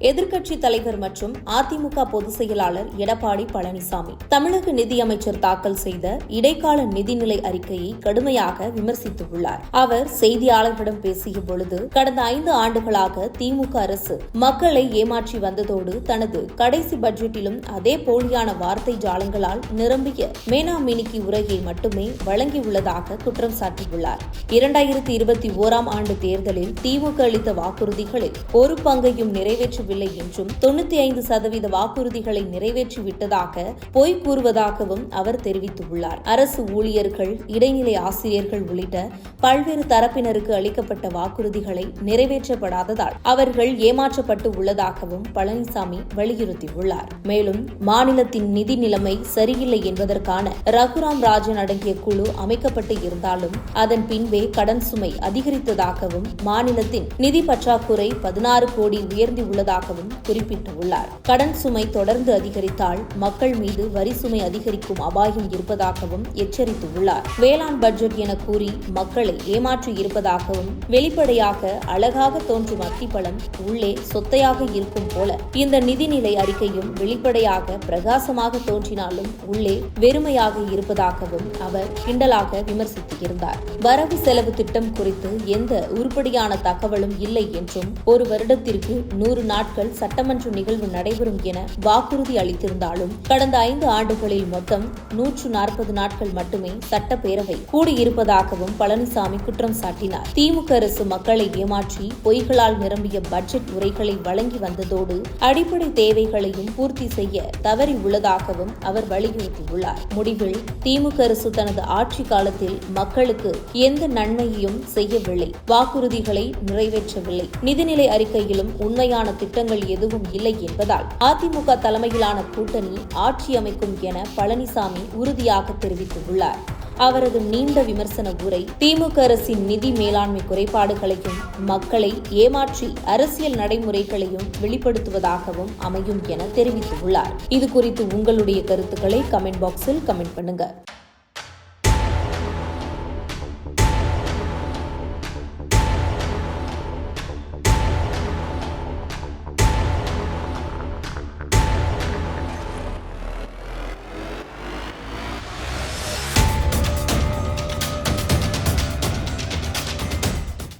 எதிர்க்கட்சி தலைவர் மற்றும் அதிமுக பொதுச் செயலாளர் எடப்பாடி பழனிசாமி. தமிழக நிதியமைச்சர் தாக்கல் செய்த இடைக்கால நிதிநிலை அறிக்கையை கடுமையாக விமர்சித்துள்ளார். அவர் செய்தியாளர்களிடம் பேசிய பொழுது கடந்த ஐந்து ஆண்டுகளாக திமுக அரசு மக்களை ஏமாற்றி வந்ததோடு தனது கடைசி பட்ஜெட்டிலும் அதே போலியான வார்த்தை ஜாலங்களால் நிரம்பிய மேனா மினிக்கி உரையை மட்டுமே வழங்கியுள்ளதாக குற்றம் சாட்டியுள்ளார். இரண்டாயிரத்தி இருபத்தி ஓராம் ஆண்டு தேர்தலில் திமுக அளித்த வாக்குறுதிகளில் ஒரு பங்கையும் நிறைவேற்றவில்லை என்றும் தொண்ணூத்தி ஐந்து சதவீத வாக்குறுதிகளை நிறைவேற்றி விட்டதாக பொய் கூறுவதாகவும் அவர் தெரிவித்துள்ளார். அரசு ஊழியர்கள் இடைநிலை ஆசிரியர்கள் உள்ளிட்ட பல்வேறு தரப்பினருக்கு அளிக்கப்பட்ட வாக்குறுதிகளை நிறைவேற்றப்படாததால் அவர்கள் ஏமாற்றப்பட்டு உள்ளதாகவும் பழனிசாமி வலியுறுத்தியுள்ளார். மேலும் மாநிலத்தின் நிதி நிலைமை சரியில்லை என்பதற்கான ரகுராம் ராஜன் அடங்கிய குழு அமைக்கப்பட்டு இருந்தாலும் அதன் பின்பே கடன் சுமை அதிகரித்ததாகவும் மாநிலத்தின் நிதி பற்றாக்குறை பதினாறு கோடி இருப்பதாகவும் குறிப்பிட்டுள்ளார். கடன் சுமை தொடர்ந்து அதிகரித்தால் மக்கள் மீது வரி சுமை அதிகரிக்கும் அபாயம் இருப்பதாகவும் எச்சரித்துள்ளார். வேளாண் பட்ஜெட் என கூறி மக்களை ஏமாற்றி இருப்பதாகவும் வெளிப்படையாக அழகாக தோன்றும் அத்திப்பழம் உள்ளே சொத்தையாக இருக்கும் போல இந்த நிதிநிலை அறிக்கையும் வெளிப்படையாக பிரகாசமாக தோன்றினாலும் உள்ளே வெறுமையாக இருப்பதாகவும் அவர் கிண்டலாக விமர்சித்திருந்தார். வரவு செலவு திட்டம் குறித்து எந்த உருப்படியான தகவலும் இல்லை என்றும் ஒரு வருடத்திற்கு நூறு நாட்கள் சட்டமன்ற நிகழ்வு நடைபெறும் என வாக்குறுதி அளித்திருந்தாலும் கடந்த ஐந்து ஆண்டுகளில் மொத்தம் நூற்று நாற்பது நாட்கள் மட்டுமே சட்டப்பேரவை கூடியிருப்பதாகவும் பழனிசாமி குற்றம் சாட்டினார். திமுக அரசு மக்களை ஏமாற்றி பொய்களால் நிரம்பிய பட்ஜெட் உரைகளை வழங்கி வந்ததோடு அடிப்படை தேவைகளையும் பூர்த்தி செய்ய தவறி உள்ளதாகவும் அவர் வலியுறுத்தியுள்ளார். முடிவில் திமுக அரசு தனது ஆட்சி காலத்தில் மக்களுக்கு எந்த நன்மையையும் செய்யவில்லை. வாக்குறுதிகளை நிறைவேற்றவில்லை. நிதிநிலை அறிக்கையிலும் உண்மையான திட்டங்கள் எதுவும் இல்லை என்பதால் அதிமுக தலைமையிலான கூட்டணி ஆட்சி அமைக்கும் என பழனிசாமி உறுதியாக தெரிவித்துள்ளார். அவரது நீண்ட விமர்சன உரை திமுக அரசின் நிதி மேலாண்மை குறைபாடுகளையும் மக்களை ஏமாற்றி அரசியல் நடைமுறைகளையும் வெளிப்படுத்துவதாகவும் அமையும் என தெரிவித்துள்ளார். இது குறித்து உங்களுடைய கருத்துக்களை கமெண்ட் பாக்ஸில் கமெண்ட் பண்ணுங்க.